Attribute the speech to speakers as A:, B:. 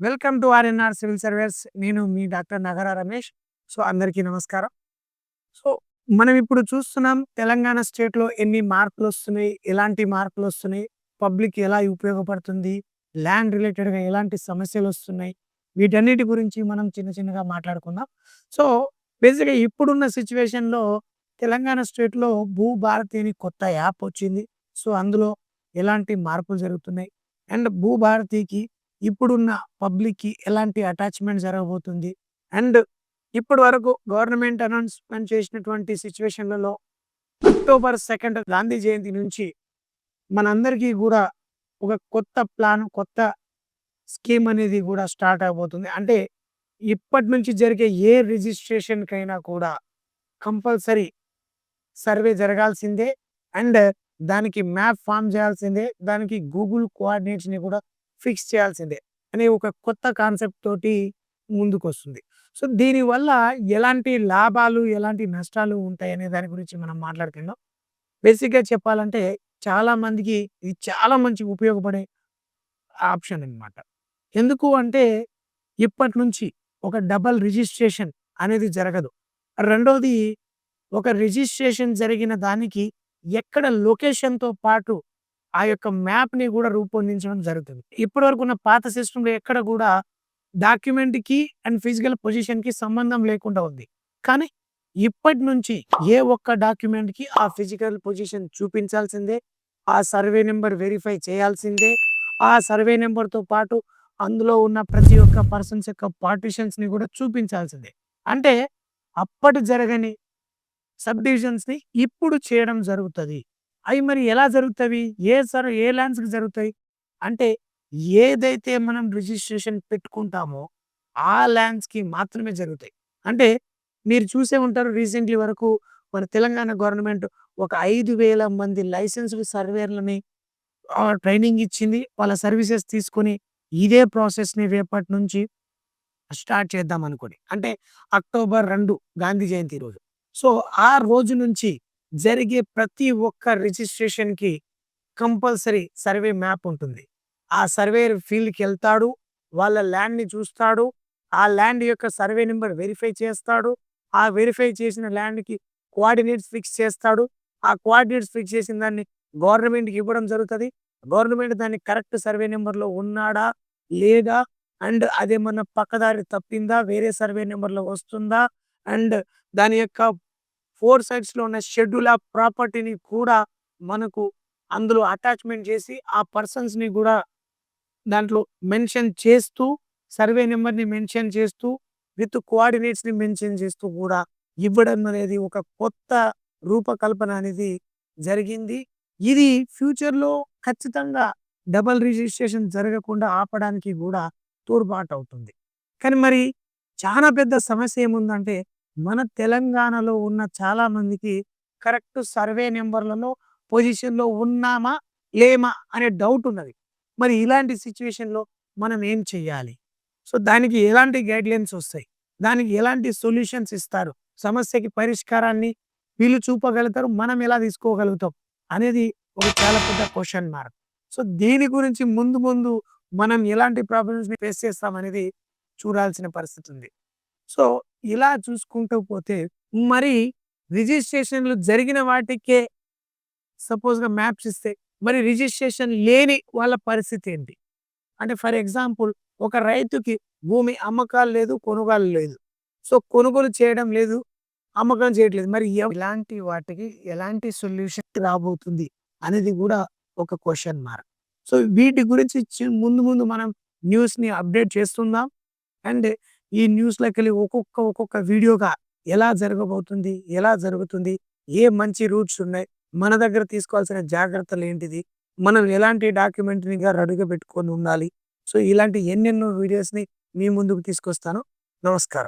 A: Welcome to RNR civil service నేను మీ doctor నగర రమేష్. సో అందరికీ నమస్కారం. సో మనం ఇప్పుడు చూస్తున్నాం తెలంగాణ స్టేట్లో ఎన్ని మార్పులు వస్తున్నాయి ఎలాంటి మార్పులు వస్తున్నాయి పబ్లిక్ ఎలా ఉపయోగపడుతుంది ల్యాండ్ రిలేటెడ్గా ఎలాంటి సమస్యలు వస్తున్నాయి వీటన్నిటి గురించి మనం చిన్న చిన్నగా మాట్లాడుకుందాం. సో బేసిక్గా ఇప్పుడున్న సిచ్యువేషన్లో తెలంగాణ స్టేట్లో భూ భారతి అని కొత్త యాప్ వచ్చింది. సో అందులో ఎలాంటి మార్పులు జరుగుతున్నాయి? అండ్ భూ భారతికి ఇప్పుడున్న పబ్లిక్కి ఎలాంటి అటాచ్మెంట్ జరగబోతుంది? అండ్ ఇప్పటి వరకు గవర్నమెంట్ అనౌన్స్మెంట్ చేసినటువంటి సిచ్యువేషన్లలో అక్టోబర్ సెకండ్ గాంధీ జయంతి నుంచి మనందరికీ కూడా ఒక కొత్త ప్లాన్ కొత్త స్కీమ్ అనేది కూడా స్టార్ట్ అవబోతుంది అంటే ఇప్పటి నుంచి జరిగే ఏ రిజిస్ట్రేషన్కైనా కూడా కంపల్సరీ సర్వే జరగాల్సిందే. అండ్ దానికి మ్యాప్ ఫామ్ చేయాల్సిందే. దానికి గూగుల్ కోఆర్డినేట్స్ని కూడా ఫిక్స్ చేయాల్సిందే అనే ఒక కొత్త కాన్సెప్ట్ తోటి ముందుకు వస్తుంది సో దీనివల్ల ఎలాంటి లాభాలు ఎలాంటి నష్టాలు ఉంటాయి అనే దాని గురించి మనం మాట్లాడుకుందాం. బేసిక్గా చెప్పాలంటే చాలా మందికి ఇది చాలా మంచి ఉపయోగపడే ఆప్షన్ అన్నమాట. ఎందుకు అంటే ఇప్పటి నుంచి ఒక డబల్ రిజిస్ట్రేషన్ అనేది జరగదు. రెండోది ఒక రిజిస్ట్రేషన్ జరిగిన దానికి ఎక్కడ లొకేషన్తో పాటు ఆ యొక్క మ్యాప్ని కూడా రూపొందించడం జరుగుతుంది. ఇప్పటి వరకు ఉన్న పాత సిస్టంలో ఎక్కడ కూడా డాక్యుమెంట్కి అండ్ ఫిజికల్ పొజిషన్కి సంబంధం లేకుండా ఉంది. కానీ ఇప్పటి నుంచి ఏ ఒక్క డాక్యుమెంట్కి ఆ ఫిజికల్ పొజిషన్ చూపించాల్సిందే ఆ సర్వే నెంబర్ వెరిఫై చేయాల్సిందే ఆ సర్వే నెంబర్తో పాటు అందులో ఉన్న ప్రతి ఒక్క పర్సన్స్ యొక్క పార్టిషన్స్ని కూడా చూపించాల్సిందే. అంటే అప్పటి జరగని సబ్ డివిజన్స్ని ఇప్పుడు చేయడం జరుగుతుంది. అవి మరి ఎలా జరుగుతాయి? ఏ సర్ ఏ ల్యాండ్స్కి జరుగుతాయి? అంటే ఏదైతే మనం రిజిస్ట్రేషన్ పెట్టుకుంటామో ఆ ల్యాండ్స్కి మాత్రమే జరుగుతాయి. అంటే మీరు చూసే ఉంటారు రీసెంట్లీ వరకు మన తెలంగాణ గవర్నమెంట్ ఒక ఐదు వేల మంది లైసెన్స్డ్ సర్వేర్లని ట్రైనింగ్ ఇచ్చింది. వాళ్ళ సర్వీసెస్ తీసుకొని ఇదే ప్రాసెస్ని రేపటి నుంచి స్టార్ట్ చేద్దాం అనుకోండి అంటే అక్టోబర్ రెండు గాంధీ జయంతి రోజు. సో ఆ రోజు నుంచి జరిగే ప్రతి ఒక్క రిజిస్ట్రేషన్కి కంపల్సరీ సర్వే మ్యాప్ ఉంటుంది. ఆ సర్వేయర్ ఫీల్డ్కి వెళ్తాడు వాళ్ళ ల్యాండ్ని చూస్తాడు ఆ ల్యాండ్ యొక్క సర్వే నెంబర్ వెరిఫై చేస్తాడు ఆ వెరిఫై చేసిన ల్యాండ్కి కోఆర్డినేట్స్ ఫిక్స్ చేస్తాడు. ఆ కోఆర్డినేట్స్ ఫిక్స్ చేసిన దాన్ని గవర్నమెంట్కి ఇవ్వడం జరుగుతుంది. గవర్నమెంట్ దాన్ని కరెక్ట్ సర్వే నెంబర్లో ఉన్నాడా లేదా అండ్ అదేమన్నా పక్కదారి తప్పిందా వేరే సర్వే నెంబర్లో వస్తుందా అండ్ దాని యొక్క ఫోర్ సైడ్స్లో ఉన్న షెడ్యూల్ ఆఫ్ ప్రాపర్టీని కూడా మనకు అందులో అటాచ్మెంట్ చేసి ఆ పర్సన్స్ని కూడా దాంట్లో మెన్షన్ చేస్తూ సర్వే నెంబర్ని మెన్షన్ చేస్తూ విత్ కోఆర్డినేట్స్ని మెన్షన్ చేస్తూ కూడా ఇవ్వడం అనేది ఒక కొత్త రూపకల్పన అనేది జరిగింది. ఇది ఫ్యూచర్లో ఖచ్చితంగా డబల్ రిజిస్ట్రేషన్ జరగకుండా ఆపడానికి కూడా తోడ్పాటు అవుతుంది. కానీ మరి చాలా పెద్ద సమస్య ఏముందంటే మన తెలంగాణలో ఉన్న చాలా మందికి కరెక్ట్ సర్వే నెంబర్లలో పొజిషన్లో ఉన్నామా లేమా అనే డౌట్ ఉన్నది. మరి ఇలాంటి సిచ్యువేషన్లో మనం ఏం చెయ్యాలి? సో దానికి ఎలాంటి గైడ్లైన్స్ వస్తాయి? దానికి ఎలాంటి సొల్యూషన్స్ ఇస్తారు? సమస్యకి పరిష్కారాన్ని వీళ్ళు చూపగలుగుతారు మనం ఎలా తీసుకోగలుగుతాం? అనేది ఒక చాలా పెద్ద క్వశ్చన్ మార్క్. సో దీని గురించి ముందు ముందు మనం ఎలాంటి ప్రాబ్లమ్స్ని ఫేస్ చేస్తాం అనేది చూడాల్సిన పరిస్థితి ఉంది సో ఇలా చూసుకుంటూ పోతే మరి రిజిస్ట్రేషన్లు జరిగిన వాటికే సపోజ్గా మ్యాప్స్ ఇస్తే మరి రిజిస్ట్రేషన్ లేని వాళ్ళ పరిస్థితి ఏంటి? అంటే ఫర్ ఎగ్జాంపుల్ ఒక రైతుకి భూమి అమ్మకాలు లేదు కొనుగోలు లేదు. సో కొనుగోలు చేయడం లేదు అమ్మకం చేయట్లేదు. మరి ఇలాంటి వాటికి ఎలాంటి సొల్యూషన్ రాబోతుంది అనేది కూడా ఒక క్వశ్చన్ మార్క్. సో వీటి గురించి ముందు ముందు మనం న్యూస్ని అప్డేట్ చేస్తుందాం. అండ్ ఈ న్యూస్లోకి వెళ్ళి ఒక్కొక్క ఒక్కొక్క వీడియోగా ఎలా జరగబోతుంది ఎలా జరుగుతుంది ఏ మంచి రూట్స్ ఉన్నాయి మన దగ్గర తీసుకోవాల్సిన జాగ్రత్తలు ఏంటిది మనం ఎలాంటి డాక్యుమెంటరీని గారు అడుగు పెట్టుకొని ఉండాలి. సో ఇలాంటి ఎన్నెన్నో వీడియోస్ని మీ ముందుకు తీసుకొస్తాను. నమస్కారం.